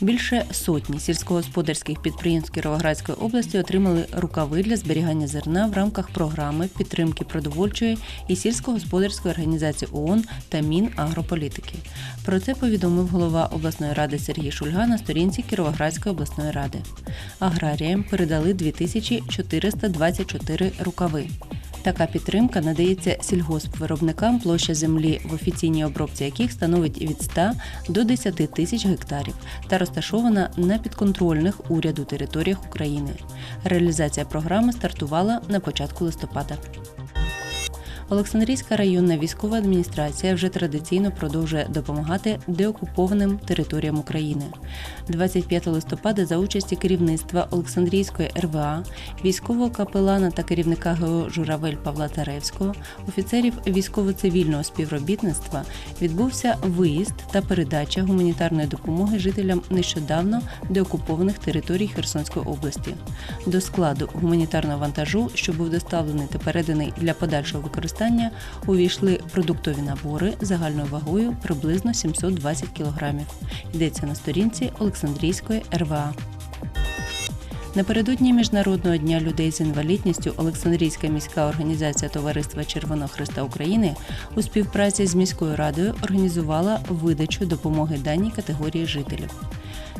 Більше сотні сільськогосподарських підприємств Кіровоградської області отримали рукави для зберігання зерна в рамках програми підтримки продовольчої і сільськогосподарської організації ООН та Мінагрополітики. Про це повідомив голова обласної ради Сергій Шульга на сторінці Кіровоградської обласної ради. Аграріям передали 2424 рукави. Така підтримка надається сільгоспвиробникам, площа землі в офіційній обробці яких становить від 100 до 10 тисяч гектарів та розташована на підконтрольних уряду територіях України. Реалізація програми стартувала на початку листопада. Олександрійська районна військова адміністрація вже традиційно продовжує допомагати деокупованим територіям України. 25 листопада за участі керівництва Олександрійської РВА, військового капелана та керівника ГО Журавель Павла Таревського, офіцерів військово-цивільного співробітництва відбувся виїзд та передача гуманітарної допомоги жителям нещодавно деокупованих територій Херсонської області. До складу гуманітарного вантажу, що був доставлений та переданий для подальшого використання, увійшли продуктові набори загальною вагою приблизно 720 кг. Йдеться на сторінці Олександрійської РВА. Напередодні Міжнародного дня людей з інвалідністю Олександрійська міська організація Товариства Червоного Христа України у співпраці з міською радою організувала видачу допомоги даній категорії жителів.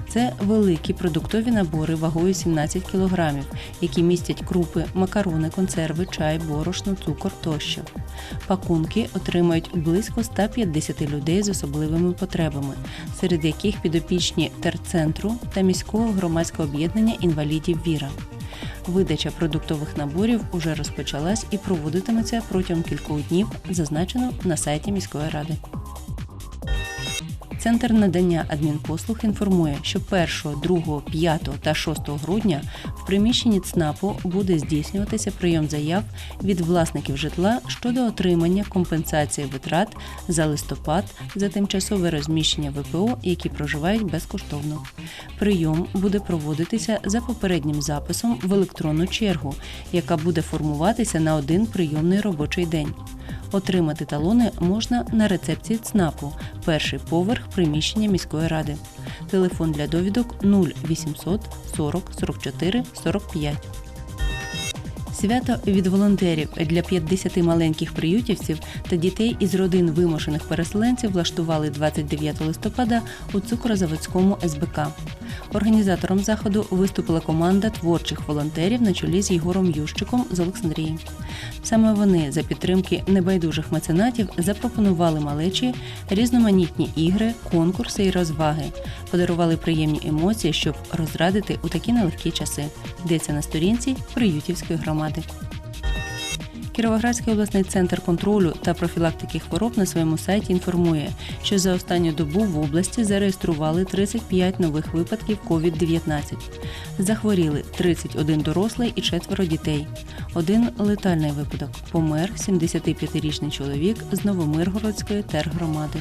Це великі продуктові набори вагою 17 кг, які містять крупи, макарони, консерви, чай, борошно, цукор тощо. Пакунки отримають близько 150 людей з особливими потребами, серед яких підопічні терцентру та міського громадського об'єднання інвалідів Віра. Видача продуктових наборів уже розпочалась і проводитиметься протягом кількох днів, зазначено на сайті міської ради. Центр надання адмінпослуг інформує, що 1, 2, 5 та 6 грудня в приміщенні ЦНАПу буде здійснюватися прийом заяв від власників житла щодо отримання компенсації витрат за листопад за тимчасове розміщення ВПО, які проживають безкоштовно. Прийом буде проводитися за попереднім записом в електронну чергу, яка буде формуватися на один прийомний робочий день. Отримати талони можна на рецепції ЦНАПу, перший поверх приміщення міської ради. Телефон для довідок 0800 40 44 45. Свято від волонтерів для 50 маленьких приютівців та дітей із родин вимушених переселенців влаштували 29 листопада у цукрозаводському СБК. Організатором заходу виступила команда творчих волонтерів на чолі з Єгором Ющиком з Олександрії. Саме вони за підтримки небайдужих меценатів запропонували малечі різноманітні ігри, конкурси і розваги, подарували приємні емоції, щоб розрадити у такі нелегкі часи. Йдеться на сторінці Приютівської громади. Кіровоградський обласний центр контролю та профілактики хвороб на своєму сайті інформує, що за останню добу в області зареєстрували 35 нових випадків COVID-19. Захворіли 31 дорослий і четверо дітей. Один летальний випадок. Помер 75-річний чоловік з Новомиргородської тергромади.